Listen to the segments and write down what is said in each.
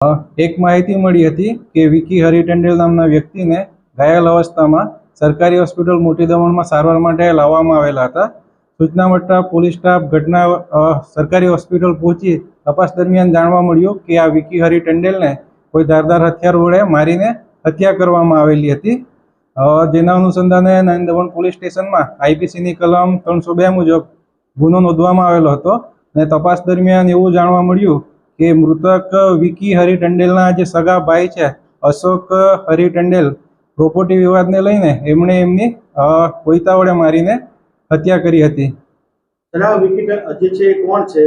એક માહિતી મળી હતી કે વિકી હરી નામના વ્યક્તિને ઘાયલ અવસ્થામાં સરકારી હોસ્પિટલ મોટી દમણમાં સારવાર માટે લાવવામાં આવેલા હતા. સૂચના મળતા પોલીસ સ્ટાફ ઘટના સરકારી હોસ્પિટલ પહોંચી તપાસ દરમિયાન જાણવા મળ્યું કે આ વિકી હરિટેન્ડેલને કોઈ ધારદાર હથિયાર વડે મારીને હત્યા કરવામાં આવેલી હતી. જેના અનુસંધાને નાની દમણ પોલીસ સ્ટેશનમાં આઈપીસીની કલમ ત્રણસો બે મુજબ ગુનો નોંધવામાં આવેલો હતો અને તપાસ દરમિયાન એવું જાણવા મળ્યું કે મૃતક વિકી હરિ ટંડેલના જે સગા ભાઈ છે અશોક હરિ ટંડેલ પ્રોપર્ટી વિવાદને લઈને એમણે એમની કોઈતા વડે મારીને હત્યા કરી હતી. જણાવો વિકી જે છે કોણ છે?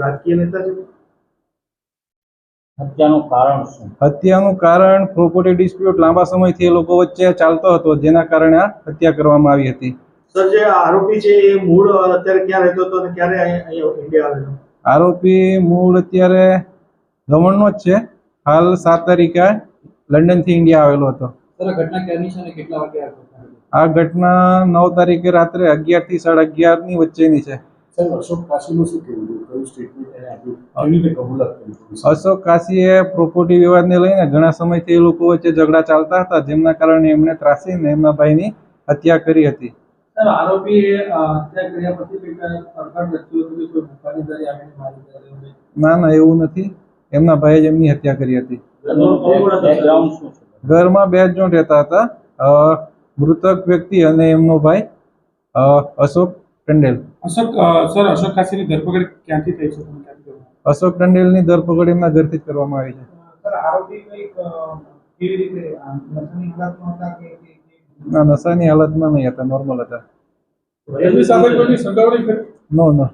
રાજકીય નેતા છે? હત્યાનું કારણ શું? હત્યાનું કારણ પ્રોપર્ટી ડિસ્પ્યુટ લાંબા સમયથી એ લોકો વચ્ચે ચાલતો હતો જેના કારણે આ હત્યા કરવામાં આવી હતી. સર જે આરોપી છે એ મૂળ અત્યારે ક્યાં રહેતો હતો અને ક્યારે અહીંયા અહીંયા ઇન્ડિયા આવેલો? આરોપી મૂળ અત્યારે દમણનો જ છે. હાલ સાત તારીખે લંડનથી ઇન્ડિયા આવેલો હતો. આ ઘટના નવ તારીખે રાત્રે અગિયારથી સાડા અગિયારની વચ્ચેની છે. અશોક કાશી એ પ્રોપર્ટી વિવાદ? અશોક કાશીએ પ્રોપર્ટી વિવાદને લઈને ઘણા સમયથી એ લોકો વચ્ચે ઝઘડા ચાલતા હતા જેમના કારણે એમણે ત્રાસીને એમના ભાઈની હત્યા કરી હતી. ના ના એવું નથી. એમના ભાઈએ જ એમની હત્યા કરી હતી. ઘરમાં બે જણ રહેતા હતા. મૃતક વ્યક્તિ અને એમનો ભાઈ અશોક ટંડેલ. અશોક સર અશોક કાશીની ધરપકડ ક્યાંથી થઈ છે અશોક ટંડેલની ધરપકડ એમના ઘરથી જ કરવામાં આવી છે. આરોપી કેવી રીતે નશાની હાલતમાં હતા કે કે- કે- ના નશાની હાલતમાં નહીં હતા નોર્મલ હતા. એમની સાથે કોઈની સંડોવણી કરી? નો નો.